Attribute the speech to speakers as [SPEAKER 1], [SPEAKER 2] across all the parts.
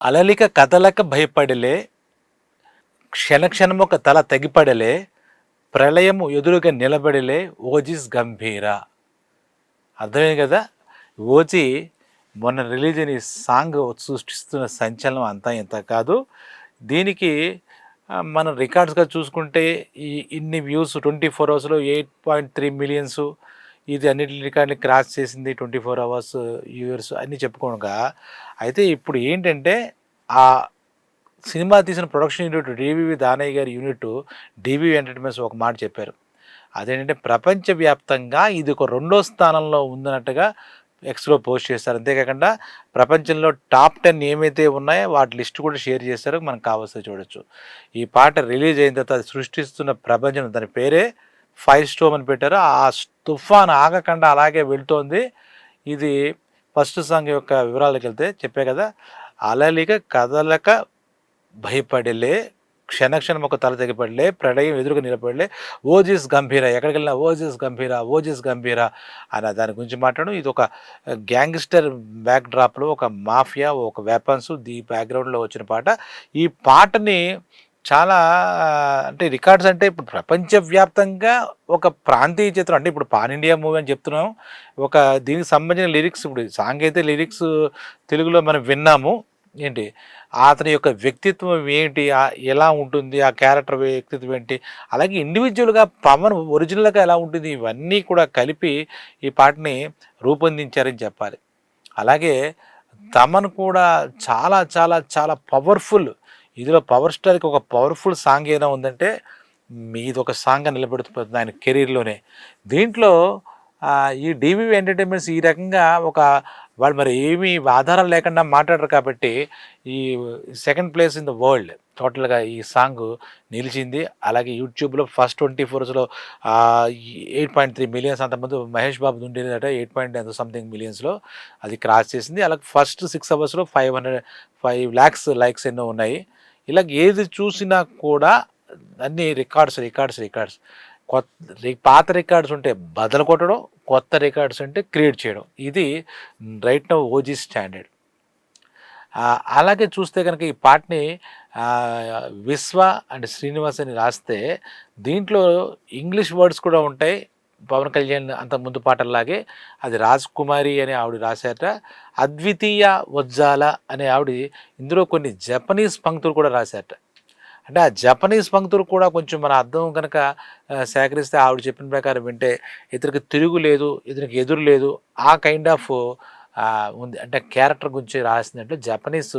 [SPEAKER 1] అలలిక కదలక భయపడలే క్షణక్షణమొక తల తెగిపడలే ప్రళయము ఎదురుగా నిలబడలే ఓజిస్ గంభీర. అర్థమైంది కదా? ఓజీ మొన్న రిలీజ్ అయిన సాంగ్ సృష్టిస్తున్న సంచలనం అంతా ఇంత కాదు. దీనికి మనం రికార్డ్స్గా చూసుకుంటే ఈ ఇన్ని వ్యూస్ ట్వంటీ ఫోర్ అవర్స్లో ఎయిట్ పాయింట్ త్రీ మిలియన్స్ ఇది అన్నిటి క్రాస్ చేసింది ట్వంటీ ఫోర్ అవర్స్ యూయర్స్ అన్నీ చెప్పుకోగా అయితే ఇప్పుడు ఏంటంటే ఆ సినిమా తీసిన ప్రొడక్షన్ యూనిట్ డివివి దానయ్య గారి యూనిట్ డివివి ఎంటర్టైన్మెంట్స్ ఒక మాట చెప్పారు. అదేంటంటే ప్రపంచవ్యాప్తంగా ఇది ఒక రెండో స్థానంలో ఉందన్నట్టుగా ఎక్స్లో పోస్ట్ చేస్తారు. అంతేకాకుండా ప్రపంచంలో టాప్ టెన్ ఏమైతే ఉన్నాయో వాటి లిస్ట్ కూడా షేర్ చేస్తారు మనకు కావాల్సి చూడొచ్చు. ఈ పాట రిలీజ్ అయిన తర్వాత అది సృష్టిస్తున్న ప్రపంచం దాని పేరే ఫైవ్ స్టోమ్ అని పెట్టారు. ఆ తుఫాన్ ఆగకుండా అలాగే వెళ్తోంది. ఇది ఫస్ట్ సాంగ్ యొక్క వివరాలకు వెళ్తే చెప్పే కదా అలలిక కదలక భయపడలే క్షణక్షణం ఒక తల తెగిపడలే ప్రళయం ఎదురుగా నిలబడలే. ఓజిస్ గంభీర ఎక్కడికి వెళ్ళినా ఓజిస్ గంభీర ఓజిస్ గంభీర అన్న దాని గురించి మాట్లాడడం ఇది ఒక గ్యాంగ్స్టర్ బ్యాక్ డ్రాప్లో ఒక మాఫియా ఒక వెపన్స్ ది బ్యాక్గ్రౌండ్లో వచ్చిన పాట. ఈ పాటని చాలా అంటే రికార్డ్స్ అంటే ఇప్పుడు ప్రపంచవ్యాప్తంగా ఒక ప్రాంతీయ చిత్రం. అంటే ఇప్పుడు పాన్ ఇండియా మూవీ అని చెప్తున్నాం. ఒక దీనికి సంబంధించిన లిరిక్స్ ఇప్పుడు సాంగ్ అయితే లిరిక్స్ తెలుగులో మనం విన్నాము. ఏంటి? అతని యొక్క వ్యక్తిత్వం ఏంటి? ఎలా ఉంటుంది? ఆ క్యారెక్టర్ వ్యక్తిత్వం ఏంటి? అలాగే ఇండివిజువల్గా పవన్ ఒరిజినల్గా ఎలా ఉంటుంది? ఇవన్నీ కూడా కలిపి ఈ పాటని రూపొందించారని చెప్పాలి. అలాగే తమన్ కూడా చాలా చాలా చాలా పవర్ఫుల్ ఇందులో పవర్ స్టార్కి ఒక పవర్ఫుల్ సాంగ్ ఏదైనా ఉందంటే మీది ఒక సాంగ్గా నిలబెడుతుంది ఆయన కెరీర్లోనే. దీంట్లో ఈ డివివి ఎంటర్టైన్మెంట్స్ ఈ రకంగా ఒక వాళ్ళు మరి ఏమీ ఆధారం లేకుండా మాట్లాడరు కాబట్టి ఈ second place in the world టోటల్గా ఈ సాంగ్ నిలిచింది. అలాగే యూట్యూబ్లో ఫస్ట్ ట్వంటీ ఫోర్స్లో ఎయిట్ పాయింట్ త్రీ మిలియన్స్ అంతమంది మహేష్ బాబు ఉండేదట ఎయిట్ పాయింట్ ఎంత సంథింగ్ మిలియన్స్లో అది క్రాస్ చేసింది. అలాగే ఫస్ట్ సిక్స్ అవర్స్లో five hundred five lakhs likes ఎన్నో ఉన్నాయి. ఇలా ఏది చూసినా కూడా అన్ని రికార్డ్స్ రికార్డ్స్ రికార్డ్స్ కొత్త పాత రికార్డ్స్ ఉంటే బదలు కొట్టడం కొత్త రికార్డ్స్ ఉంటే క్రియేట్ చేయడం. ఇది రైట్ నౌ ఓజీ స్టాండర్డ్ అలాగే చూస్తే కనుక ఈ పాటని విశ్వ అండ్ శ్రీనివాస్ అని రాస్తే దీంట్లో ఇంగ్లీష్ వర్డ్స్ కూడా ఉంటాయి పవన్ కళ్యాణ్ అంత ముందు పాటల్లాగే అది రాజ్ కుమారి అని ఆవిడ రాశారట. అద్వితీయ వజ్జాల అనే ఆవిడ ఇందులో కొన్ని జపనీస్ పంక్తులు కూడా రాశారట. అంటే ఆ జపనీస్ పంక్తులు కూడా కొంచెం మన అర్థం కనుక సేకరిస్తే ఆవిడ చెప్పిన ప్రకారం వింటే ఇతనికి తిరుగు లేదు ఇతనికి ఎదురు లేదు. ఆ కైండ్ ఆఫ్ ఉంది. అంటే క్యారెక్టర్ గురించి రాసిందంటే జపనీస్.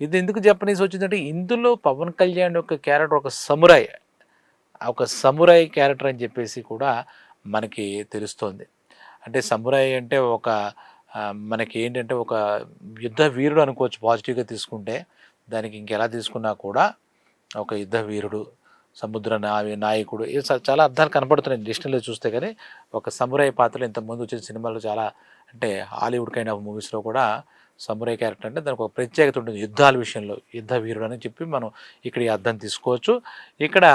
[SPEAKER 1] ఇది ఎందుకు జపనీస్ వచ్చిందంటే ఇందులో పవన్ కళ్యాణ్ యొక్క క్యారెక్టర్ ఒక సమురాయ్. ఒక సమురాయ్ క్యారెక్టర్ అని చెప్పేసి కూడా మనకి తెలుస్తోంది. అంటే సమురాయి అంటే ఒక మనకి ఏంటంటే ఒక యుద్ధ వీరుడు అనుకోవచ్చు పాజిటివ్గా తీసుకుంటే దానికి ఇంకెలా తీసుకున్నా కూడా ఒక యుద్ధ వీరుడు సముద్ర నావి నాయకుడు ఇది చాలా అర్థాలు కనపడుతున్నాయి డిక్షనరీలో చూస్తే కానీ ఒక సమురాయి పాత్రలు ఇంతకుముందు వచ్చిన సినిమాలు చాలా అంటే హాలీవుడ్ కైండ్ ఆఫ్ మూవీస్లో కూడా సమురాయి క్యారెక్టర్ అంటే దానికి ఒక ప్రత్యేకత ఉంటుంది యుద్ధాల విషయంలో యుద్ధ వీరుడు అని చెప్పి మనం ఇక్కడ ఈ అర్థం తీసుకోవచ్చు. ఇక్కడ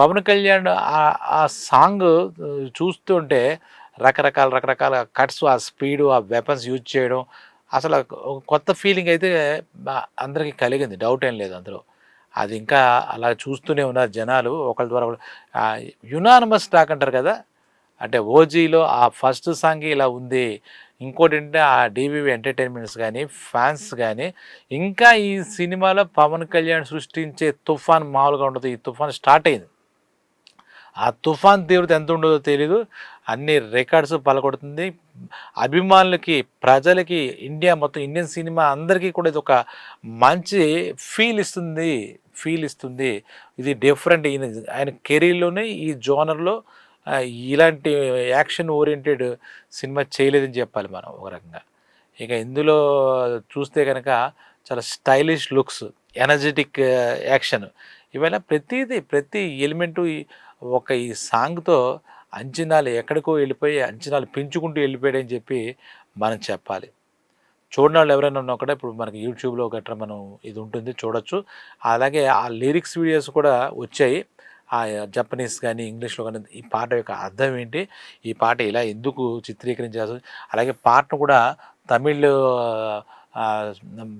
[SPEAKER 1] పవన్ కళ్యాణ్ ఆ- సాంగ్ చూస్తుంటే రకరకాల రకరకాల కట్స్ ఆ స్పీడు ఆ వెపన్స్ యూజ్ చేయడం అసలు కొత్త ఫీలింగ్ అయితే అందరికీ కలిగింది. డౌట్ ఏం లేదు అందులో. అది ఇంకా అలా చూస్తూనే ఉన్నారు జనాలు. ఒకళ్ళ ద్వారా యునానమస్ టాక్ అంటారు కదా? అంటే ఓజీలో ఆ ఫస్ట్ సాంగ్ ఇలా ఉంది. ఇంకోటి ఏంటంటే ఆ డివివి ఎంటర్టైన్మెంట్స్ కానీ ఫ్యాన్స్ కానీ ఇంకా ఈ సినిమాలో పవన్ కళ్యాణ్ సృష్టించే తుఫాన్ మామూలుగా ఉండదు. ఈ తుఫాన్ స్టార్ట్ అయింది. ఆ తుఫాన్ తీవ్రత ఎంత ఉండదో తెలీదు. అన్ని రికార్డ్స్ పలకొడుతుంది. అభిమానులకి ప్రజలకి ఇండియా మొత్తం ఇండియన్ సినిమా అందరికీ కూడా ఇది ఒక మంచి ఫీల్ ఇస్తుంది ఫీల్ ఇస్తుంది. ఇది డిఫరెంట్ ఈయన ఆయన కెరీర్లోనే ఈ జోనర్లో ఇలాంటి యాక్షన్ ఓరియంటెడ్ సినిమా చేయలేదని చెప్పాలి మనం ఒక రకంగా. ఇక ఇందులో చూస్తే కనుక చాలా స్టైలిష్ లుక్స్ ఎనర్జెటిక్ యాక్షన్ ఇవాళ ప్రతిదీ ప్రతి ఎలిమెంటు ఒక ఈ సాంగ్తో అంచనాలు ఎక్కడికో వెళ్ళిపోయి అంచనాలు పెంచుకుంటూ వెళ్ళిపోయాడని చెప్పి మనం చెప్పాలి. చూడని వాళ్ళు ఎవరైనా ఉన్నా కూడా ఇప్పుడు మనకి యూట్యూబ్లో గట్రా మనం ఇది ఉంటుంది చూడొచ్చు. అలాగే ఆ లిరిక్స్ వీడియోస్ కూడా వచ్చాయి. ఆ జపనీస్ కానీ ఇంగ్లీష్లో కానీ ఈ పాట యొక్క అర్థం ఏంటి? ఈ పాట ఇలా ఎందుకు చిత్రీకరించాల్సి అలాగే పాటను కూడా తమిళ్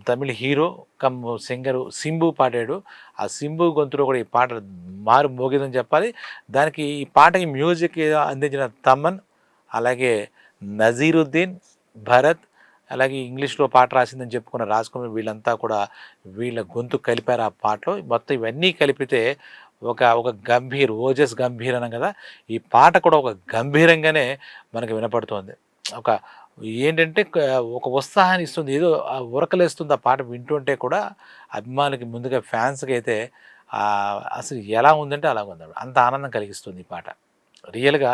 [SPEAKER 1] తమిళ హీరో కమ్ సింగరు సింబు పాడాడు. ఆ సింబు గొంతులో కూడా ఈ పాట మారు మోగిందని చెప్పాలి. దానికి ఈ పాటకి మ్యూజిక్ అందించిన తమన్ అలాగే నజీరుద్దీన్ భరత్ అలాగే ఇంగ్లీష్లో పాట రాసిందని చెప్పుకున్న రాజ్కుమార్ వీళ్ళంతా కూడా వీళ్ళ గొంతు కలిపారు ఆ పాటలో. మొత్తం ఇవన్నీ కలిపితే ఒక ఒక గంభీర్ ఓజస్ గంభీర్ అనం కదా. ఈ పాట కూడా ఒక గంభీరంగానే మనకు వినపడుతోంది. ఒక ఏంటంటే ఒక ఉత్సాహాన్ని ఇస్తుంది. ఏదో ఆ ఉరకలేస్తుంది ఆ పాట వింటుంటే కూడా అభిమానులకి ముందుగా ఫ్యాన్స్కి అయితే అసలు ఎలా ఉందంటే అలా ఉంది అంత ఆనందం కలిగిస్తుంది ఈ పాట. రియల్గా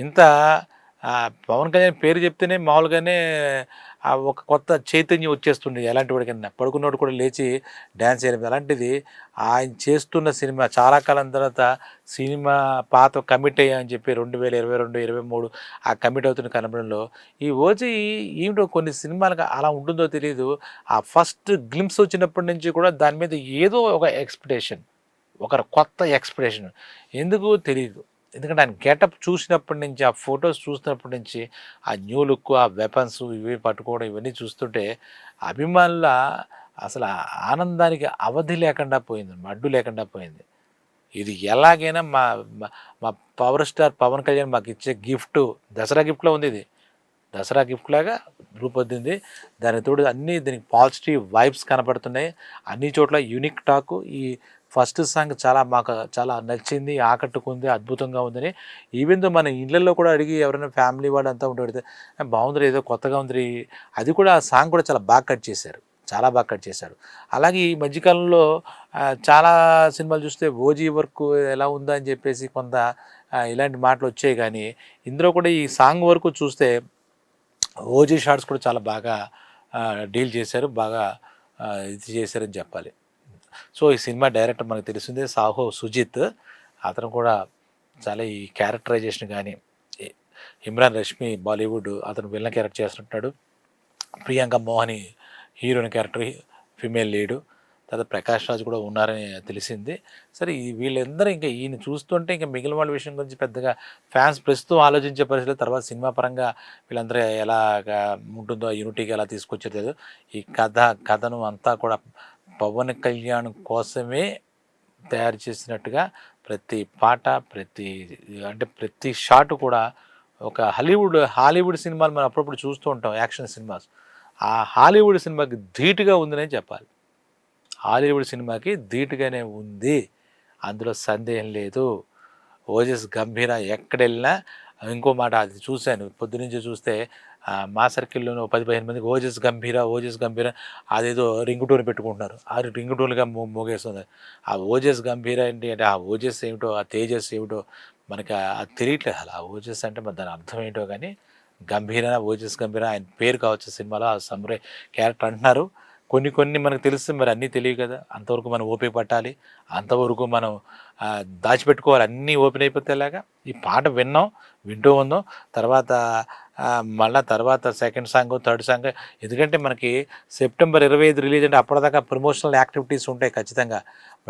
[SPEAKER 1] ఇంత పవన్ కళ్యాణ్ పేరు చెప్తేనే మామూలుగానే ఆ ఒక కొత్త చైతన్యం వచ్చేస్తుంది ఎలాంటి వాడికైనా పడుకున్నోడు కూడా లేచి డ్యాన్స్ చేయడం అలాంటిది ఆయన చేస్తున్న సినిమా చాలా కాలం తర్వాత సినిమా పాత కమిట్ అయ్యా అని చెప్పి రెండు వేల ఇరవై రెండు ఇరవై మూడు ఆ కమిట్ అవుతున్న కనపడంలో ఈ ఓజీ ఏమిటో కొన్ని సినిమాలకు అలా ఉంటుందో తెలియదు ఆ ఫస్ట్ గ్లిమ్స్ వచ్చినప్పటి నుంచి కూడా దాని మీద ఏదో ఒక ఎక్స్పెక్టేషన్ ఒక కొత్త ఎక్స్ప్రెషన్ ఎందుకు తెలియదు ఎందుకంటే ఆయన గెటప్ చూసినప్పటి నుంచి ఆ ఫొటోస్ చూసినప్పటి నుంచి ఆ న్యూ లుక్ ఆ వెపన్స్ ఇవి పట్టుకోవడం ఇవన్నీ చూస్తుంటే అభిమానుల అసలు ఆనందానికి అవధి లేకుండా పోయింది అడ్డు లేకుండా పోయింది. ఇది ఎలాగైనా మా మా- మా పవర్ స్టార్ పవన్ కళ్యాణ్ మాకు ఇచ్చే గిఫ్ట్ దసరా గిఫ్ట్లో ఉంది ఇది. దసరా గిఫ్ట్ లాగా రూపొందింది. దాని తోడు అన్ని దీనికి పాజిటివ్ వైబ్స్ కనపడుతున్నాయి. అన్ని చోట్ల యూనిక్ టాక్ ఈ ఫస్ట్ సాంగ్ చాలా మాకు చాలా నచ్చింది ఆకట్టుకుంది అద్భుతంగా ఉందని. ఈవెన్ దో మన ఇళ్ళల్లో కూడా అడిగి ఎవరైనా ఫ్యామిలీ వాళ్ళు అంతా ఉంటే బాగుంది ఏదో కొత్తగా ఉంది అది కూడా ఆ సాంగ్ కూడా చాలా బాగా కట్ చేశారు. చాలా బాగా కట్ చేశారు. అలాగే ఈ మధ్యకాలంలో చాలా సినిమాలు చూస్తే ఓజీ వర్క్ ఎలా ఉందా అని చెప్పేసి కొంత ఇలాంటి మాటలు వచ్చాయి కానీ ఇందులో కూడా ఈ సాంగ్ వరకు చూస్తే ఓజీ షార్ట్స్ కూడా చాలా బాగా డీల్ చేశారు బాగా ఇది చేశారని చెప్పాలి. సో ఈ సినిమా డైరెక్టర్ మనకు తెలిసిందే సాహో సుజిత్. అతను కూడా చాలా ఈ క్యారెక్టరైజేషన్ కానీ ఇమ్రాన్ రష్మి బాలీవుడ్ అతను విలన్ క్యారెక్టర్ చేస్తుంటాడు Priyanka Mohan heroine character female lead. తర్వాత ప్రకాష్ రాజ్ కూడా ఉన్నారని తెలిసింది. సరే ఈ వీళ్ళందరూ ఇంకా ఈయన చూస్తుంటే ఇంకా మిగిలిన వాళ్ళ విషయం గురించి పెద్దగా ఫ్యాన్స్ ప్రస్తుతం ఆలోచించే పరిస్థితులు తర్వాత సినిమా పరంగా వీళ్ళందరూ ఎలాగా ఉంటుందో యూనిటీగా ఎలా తీసుకొచ్చేది ఈ కథ కథను అంతా కూడా పవన్ కళ్యాణ్ కోసమే తయారు చేసినట్టుగా ప్రతి పాట ప్రతి అంటే ప్రతి షాట్ కూడా ఒక హాలీవుడ్ హాలీవుడ్ సినిమాలు మనం అప్పుడప్పుడు చూస్తూ ఉంటాం యాక్షన్ సినిమాస్. ఆ హాలీవుడ్ సినిమాకి ధీటుగా ఉందనే చెప్పాలి. హాలీవుడ్ సినిమాకి ధీటుగానే ఉంది. అందులో సందేహం లేదు. ఓజస్ గంభీర ఎక్కడెళ్ళినా ఇంకో మాట అది చూశాను. పొద్దునుంచి చూస్తే మా సర్కిల్లో ఒక పది పదిహేను మందికి ఓజస్ గంభీర ఓజస్ గంభీర అదేదో రింగ్ టోన్ పెట్టుకుంటున్నారు. ఆ రింగ్ టోన్గా మో మోగేస్తుంది. ఆ ఓజస్ గంభీర ఏంటి అంటే ఆ ఓజస్ ఏమిటో ఆ తేజస్ ఏమిటో మనకి అది తెలియట్లేదు అసలు. ఆ ఓజస్ అంటే మరి దాని అర్థం ఏంటో కానీ గంభీర ఓజస్ గంభీర ఆయన పేరు కావచ్చు సినిమాలో ఆ సమ్రే క్యారెక్టర్ అంటున్నారు. కొన్ని కొన్ని మనకు తెలుస్తుంది మరి అన్నీ తెలియదు కదా. అంతవరకు మనం ఓపిక పట్టాలి. అంతవరకు మనం దాచిపెట్టుకోవాలి. అన్నీ ఓపెన్ అయిపోతేలాగా ఈ పాట విన్నాం వింటూ ఉందాం తర్వాత మళ్ళీ తర్వాత సెకండ్ సాంగ్ థర్డ్ సాంగ్. ఎందుకంటే మనకి సెప్టెంబర్ ఇరవై ఐదు రిలీజ్ అంటే అప్పటిదాకా ప్రమోషనల్ యాక్టివిటీస్ ఉంటాయి ఖచ్చితంగా.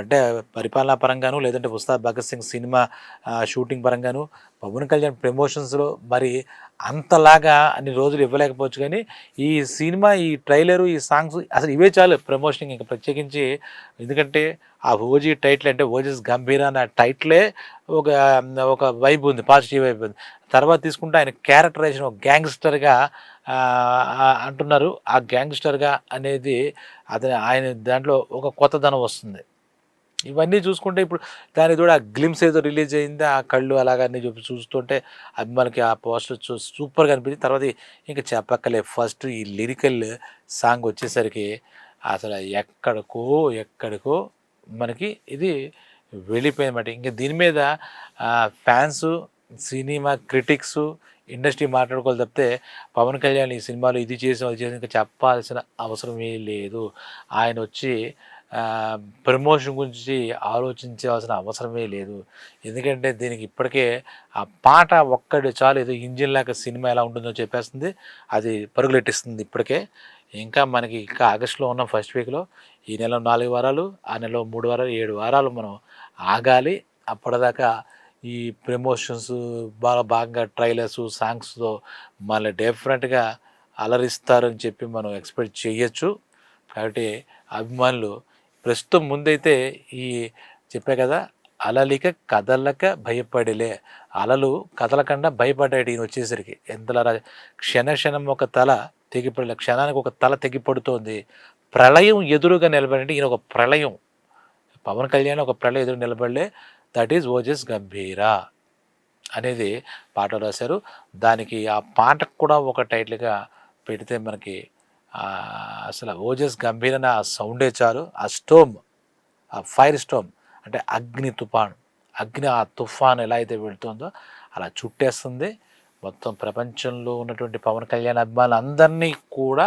[SPEAKER 1] అంటే పరిపాలనా పరంగాను లేదంటే ఉస్తాద్ భగత్ సింగ్ సినిమా షూటింగ్ పరంగాను పవన్ కళ్యాణ్ ప్రమోషన్స్లో మరి అంతలాగా అన్ని రోజులు ఇవ్వలేకపోవచ్చు. కానీ ఈ సినిమా ఈ ట్రైలరు ఈ సాంగ్స్ అసలు ఇవే చాలు ప్రమోషన్ ఇంకా ప్రత్యేకించి ఎందుకంటే ఆ ఓజీ టైటిల్ అంటే ఓజస్ గంభీర అనే టైటిలే ఒక ఒక వైబ్ ఉంది పాజిటివ్ వైబ్ ఉంది. తర్వాత తీసుకుంటే ఆయన క్యారెక్టరైజేషన్ ఒక గ్యాంగ్స్టర్గా అంటున్నారు. ఆ గ్యాంగ్స్టర్గా అనేది అతని ఆయన దాంట్లో ఒక కొత్తదనం వస్తుంది. ఇవన్నీ చూసుకుంటే ఇప్పుడు దాని కూడా ఆ గ్లిమ్స్ ఏదో రిలీజ్ అయింది ఆ కళ్ళు అలాగన్నీ చూపి చూస్తుంటే అభిమానికి ఆ పోస్టర్ చూ సూపర్గా అనిపించింది. తర్వాత ఇంకా చెప్పక్కలే ఫస్ట్ ఈ లిరికల్ సాంగ్ వచ్చేసరికి అసలు ఎక్కడికో ఎక్కడికో మనకి ఇది వెళ్ళిపోయిందన్నమాట ఇంకా దీని మీద ఫ్యాన్స్ సినిమా క్రిటిక్స్ ఇండస్ట్రీ మాట్లాడుకోవాలి తప్పితే పవన్ కళ్యాణ్ ఈ సినిమాలో ఇది చేసి అది చేసి ఇంకా చెప్పాల్సిన అవసరమే లేదు. ఆయన వచ్చి ప్రమోషన్ గురించి ఆలోచించాల్సిన అవసరమే లేదు. ఎందుకంటే దీనికి ఇప్పటికే ఆ పాట ఒక్కటి చాలు ఏదో ఇంజిన్ లాగా సినిమా ఎలా ఉంటుందో చెప్పేస్తుంది. అది పరుగులెట్టిస్తుంది ఇప్పటికే. ఇంకా మనకి ఇంకా ఆగస్టులో ఉన్న ఫస్ట్ వీక్లో ఈ నెల నాలుగు వారాలు ఆ నెలలో మూడు వారాలు ఏడు వారాలు మనం ఆగాలి. అప్పటిదాకా ఈ ప్రమోషన్స్ బాగా బాగా ట్రైలర్స్ సాంగ్స్తో మళ్ళీ డిఫరెంట్గా అలరిస్తారని చెప్పి మనం ఎక్స్పెక్ట్ చేయొచ్చు. కాబట్టి అభిమానులు ప్రస్తుతం ముందైతే ఈ చెప్పే కదా అలలిక కదలక భయపడిలే. అలలు కదలకుండా భయపడ్డాడు ఈయన వచ్చేసరికి. ఎంతలా క్షణ క్షణం ఒక తల తెగిపడి క్షణానికి ఒక తల తెగిపడుతోంది. ప్రళయం ఎదురుగా నిలబడి ఈయన ఒక ప్రళయం. పవన్ కళ్యాణ్ ఒక ప్రళయం ఎదురు నిలబడలే. దట్ ఈజ్ ఓజస్ గంభీరా అనేది పాట రాశారు. దానికి ఆ పాటకు కూడా ఒక టైటిల్గా పెడితే మనకి అసలు ఓజస్ గంభీర అనే ఆ సౌండే చాలు. ఆ స్టోమ్ ఆ ఫైర్ స్టోమ్ అంటే అగ్ని తుఫాను. అగ్ని ఆ తుఫాన్ ఎలా అయితే వెళుతుందో అలా చుట్టేస్తుంది. మొత్తం ప్రపంచంలో ఉన్నటువంటి పవన్ కళ్యాణ్ అభిమానులు అందరినీ కూడా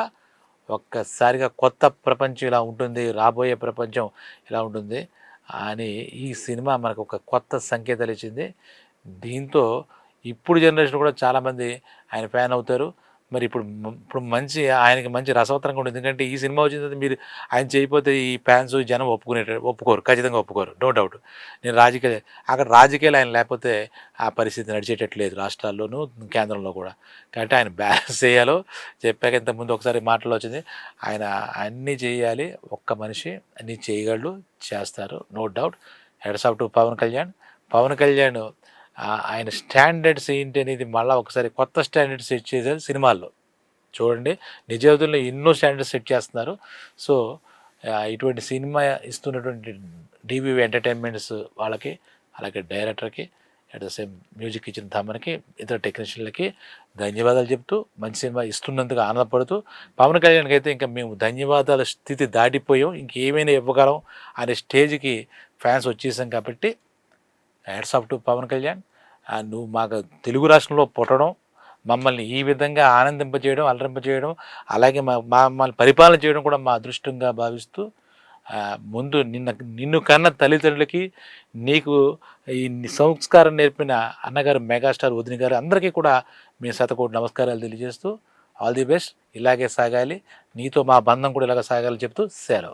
[SPEAKER 1] ఒక్కసారిగా కొత్త ప్రపంచం ఇలా ఉంటుంది రాబోయే ప్రపంచం ఇలా ఉంటుంది అని ఈ సినిమా మనకు ఒక కొత్త సంకేతాలు ఇచ్చింది. దీంతో ఇప్పుడు జనరేషన్ కూడా చాలామంది ఆయన ఫ్యాన్ అవుతారు. మరి ఇప్పుడు ఇప్పుడు మంచి ఆయనకి మంచి రసవత్తరంగా ఉంటుంది ఎందుకంటే ఈ సినిమా వచ్చిన తర్వాత మీరు ఆయన చేయకపోతే ఈ ఫ్యాన్స్ జనం ఒప్పుకునే ఒప్పుకోరు. ఖచ్చితంగా ఒప్పుకోరు. నో డౌట్ నేను రాజకీయ అక్కడ రాజకీయాలు ఆయన లేకపోతే ఆ పరిస్థితి నడిచేటట్లేదు రాష్ట్రాల్లోనూ కేంద్రంలో కూడా. కాబట్టి ఆయన బ్యాలెన్స్ చేయాలో చెప్పాక ఇంతకుముందు ఒకసారి మాటలు వచ్చింది. ఆయన అన్నీ చేయాలి. ఒక్క మనిషి అన్నీ చేయగలడు చేస్తారు. No doubt heads off to Pawan Kalyan Pawan Kalyan ఆయన స్టాండర్డ్స్ ఏంటి అనేది మళ్ళీ ఒకసారి కొత్త స్టాండర్డ్ సెట్ చేశారు సినిమాల్లో. చూడండి నిజ జీవితంలో ఎన్నో స్టాండర్డ్స్ సెట్ చేస్తున్నారు. సో ఇటువంటి సినిమా ఇస్తున్నటువంటి డివివి ఎంటర్టైన్మెంట్స్ వాళ్ళకి అలాగే డైరెక్టర్కి అట్ ద సేమ్ మ్యూజిక్ ఇచ్చిన తమనికి ఇతర టెక్నీషియన్లకి ధన్యవాదాలు చెప్తూ మంచి సినిమా ఇస్తున్నందుకు ఆనందపడుతూ పవన్ కళ్యాణ్కి అయితే ఇంకా మేము ధన్యవాదాల స్థితి దాటిపోయాం. ఇంకేమైనా ఇవ్వగలం అనే స్టేజ్కి ఫ్యాన్స్ వచ్చేసాం కాబట్టి hats off to Pawan Kalyan. నువ్వు మాకు తెలుగు రాష్ట్రంలో పుట్టడం మమ్మల్ని ఈ విధంగా ఆనందింపజేయడం అలరింపజేయడం అలాగే మా మమ్మల్ని పరిపాలన చేయడం కూడా మా అదృష్టంగా భావిస్తూ ముందు నిన్న నిన్ను కన్న తల్లిదండ్రులకి నీకు ఈ సంస్కారం నేర్పిన అన్నగారు మెగాస్టార్ వదిన గారు అందరికీ కూడా మీ శతకోటి నమస్కారాలు తెలియజేస్తూ ఆల్ ది బెస్ట్ ఇలాగే సాగాలి నీతో మా బంధం కూడా ఇలాగ సాగాలి చెప్తూ సెలవు.